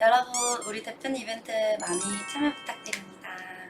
여러분 우리 대표님 이벤트 많이 참여 부탁드립니다.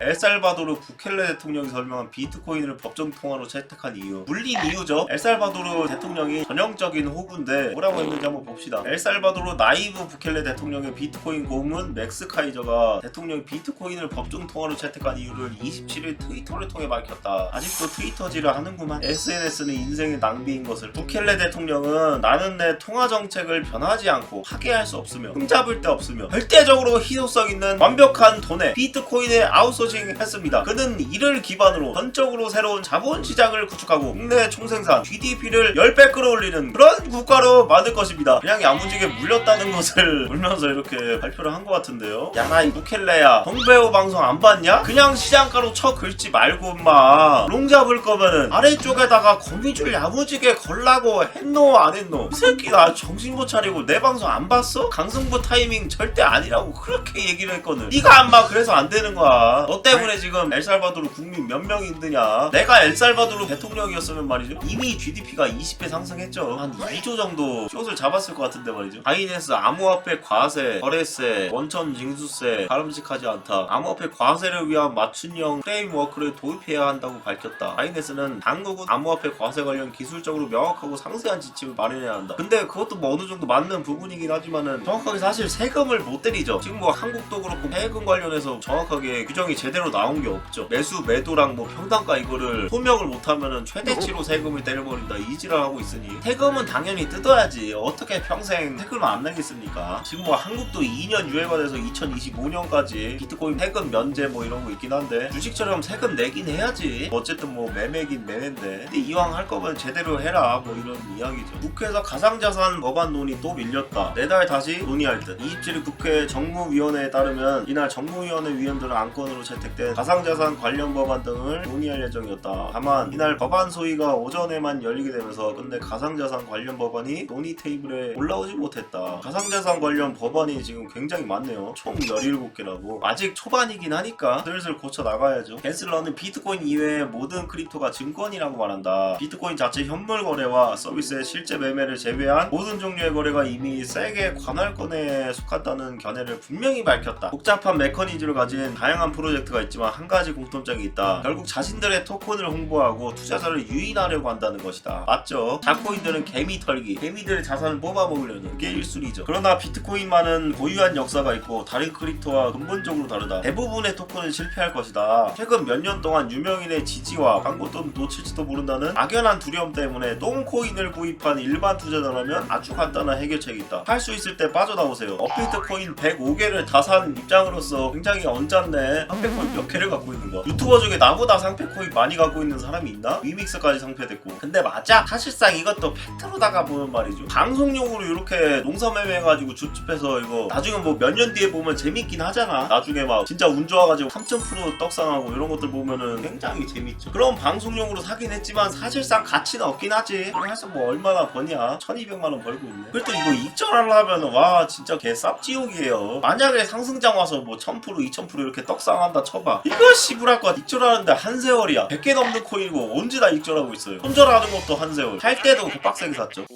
엘살바도르 부켈레 대통령이 설명한 비트코인을 법정 통화로 채택한 이유. 물린 이유죠. 엘살바도르 대통령이 전형적인 호구인데 뭐라고 했는지 한번 봅시다. 엘살바도르 나이브 부켈레 대통령의 비트코인 고문 맥스 카이저가 대통령이 비트코인을 법정 통화로 채택한 이유를 27일 트위터를 통해 밝혔다. 아직도 트위터질을 하는구만. SNS는 인생의 낭비인 것을. 부켈레 대통령은 나는 내 통화 정책을 변하지 않고 파괴할 수 없으며 흠잡을 데 없으며 절대적으로 희소성 있는 완벽한 돈에 비트코인에 아웃소싱 했습니다. 그는 이를 기반으로 전적으로 새로운 자본 시장을 구축하고 국내 총생산 GDP를 10배 끌어올리는 그런 국가로 만들 것입니다. 그냥 야무지게 물렸다는 것을 울면서 이렇게 발표를 한 것 같은데요. 야나 이 부켈레야 동배우 방송 안 봤냐? 그냥 시장가로 쳐 긁지 말고 엄마 롱 잡을 거면은 아래쪽에다가 거미줄 야무지게 걸라고 했노 안 했노 이 새끼 나 정신 못 차리고 내 방송 안 봤어? 강승부 타이밍 절대 아니라고 그렇게 얘기를 했거든 네가 안봐 그래서 안 되는 거야 너 때문에 지금 엘살바도르 국민 몇 명이 힘드냐? 내가 엘살바도르 대통령이었으면 말이죠. 이미 GDP가 20배 상승했죠. 한 2조 정도 숏을 잡았을 것 같은데 말이죠. 바이낸스 암호화폐 과세 거래세 원천 징수세 바람직하지 않다. 암호화폐 과세를 위한 맞춤형 프레임워크를 도입해야 한다고 밝혔다. 바이낸스는 당국은 암호화폐 과세 관련 기술적으로 명확하고 상세한 지침을 마련해야 한다. 근데 그것도 뭐 어느 정도 맞는 부분이긴 하지만은 정확하게 사실 세금을 못 때리죠. 지금 뭐 한국도 그렇고 세금 관련해서 정확하게 규정이 제 대로 나온 게 없죠. 매수 매도랑 뭐 평단가 이거를 소명을 못하면은 최대치로 세금을 때려버린다 이지랄 하고 있으니. 세금은 당연히 뜯어야지. 어떻게 평생 세금을 안 내겠습니까? 지금 뭐 한국도 2년 유예가 돼서 2025년까지 비트코인 세금 면제 뭐 이런 거 있긴 한데 주식처럼 세금 내긴 해야지. 어쨌든 뭐 매매긴 매매인데. 근데 이왕 할 거면 제대로 해라 뭐 이런 이야기죠. 국회에서 가상자산 법안 논의 또 밀렸다. 내달 다시 논의할 듯. 27일 국회 정무위원회에 따르면 이날 정무위원회 위원들은 안건으로 채택된 가상자산 관련 법안 등을 논의할 예정이었다. 다만 이날 법안 소위가 오전에만 열리게 되면서 근데 가상자산 관련 법안이 논의 테이블에 올라오지 못했다. 가상자산 관련 법안이 지금 굉장히 많네요. 총 17개라고. 아직 초반이긴 하니까 슬슬 고쳐 나가야죠. 겐슬러는 비트코인 이외의 모든 크립토가 증권이라고 말한다. 비트코인 자체 현물 거래와 서비스의 실제 매매를 제외한 모든 종류의 거래가 이미 세계 관할권에 속한다는 견해를 분명히 밝혔다. 복잡한 메커니즘을 가진 다양한 프로젝트 가 있지만 한 가지 공통점이 있다. 결국 자신들의 토큰을 홍보하고 투자자를 유인하려고 한다는 것이다. 맞죠? 자코인들은 개미 털기. 개미들의 자산을 뽑아 먹으려는 게 일순이죠. 그러나 비트코인만은 고유한 역사가 있고 다른 크립토와 근본적으로 다르다. 대부분의 토큰은 실패할 것이다. 최근 몇 년 동안 유명인의 지지와 광고 돈 놓칠지도 모른다는 막연한 두려움 때문에 똥코인을 구입한 일반 투자자라면 아주 간단한 해결책이 있다. 할 수 있을 때 빠져나오세요. 업비트 코인 105개를 다 산 입장으로서 굉장히 언짢네 몇 개를 갖고 있는 거 유튜버 중에 나보다 상패 코인 많이 갖고 있는 사람이 있나? 위믹스까지 상패됐고. 근데 맞아. 사실상 이것도 팩트로다가 보면 말이죠. 방송용으로 이렇게 농사매매 해가지고 줍줍해서 이거 나중에 뭐 몇 년 뒤에 보면 재밌긴 하잖아. 나중에 막 진짜 운 좋아가지고 3000% 떡상하고 이런 것들 보면은 굉장히 재밌죠. 그럼 방송용으로 사긴 했지만 사실상 가치는 없긴 하지. 그럼 해서 뭐 얼마나 버냐? 1200만원 벌고 있네. 그래도 이거 익절하려면 와 진짜 개 쌉지옥이에요. 만약에 상승장 와서 뭐 1000% 2000% 이렇게 떡상한다 쳐봐. 이거 씨부랄 것 익절하는데 한 세월이야. 100개 넘는 코인이고 언제 다 익절하고 있어요? 손절하는 것도 한 세월. 할 때도 그 빡세게 샀죠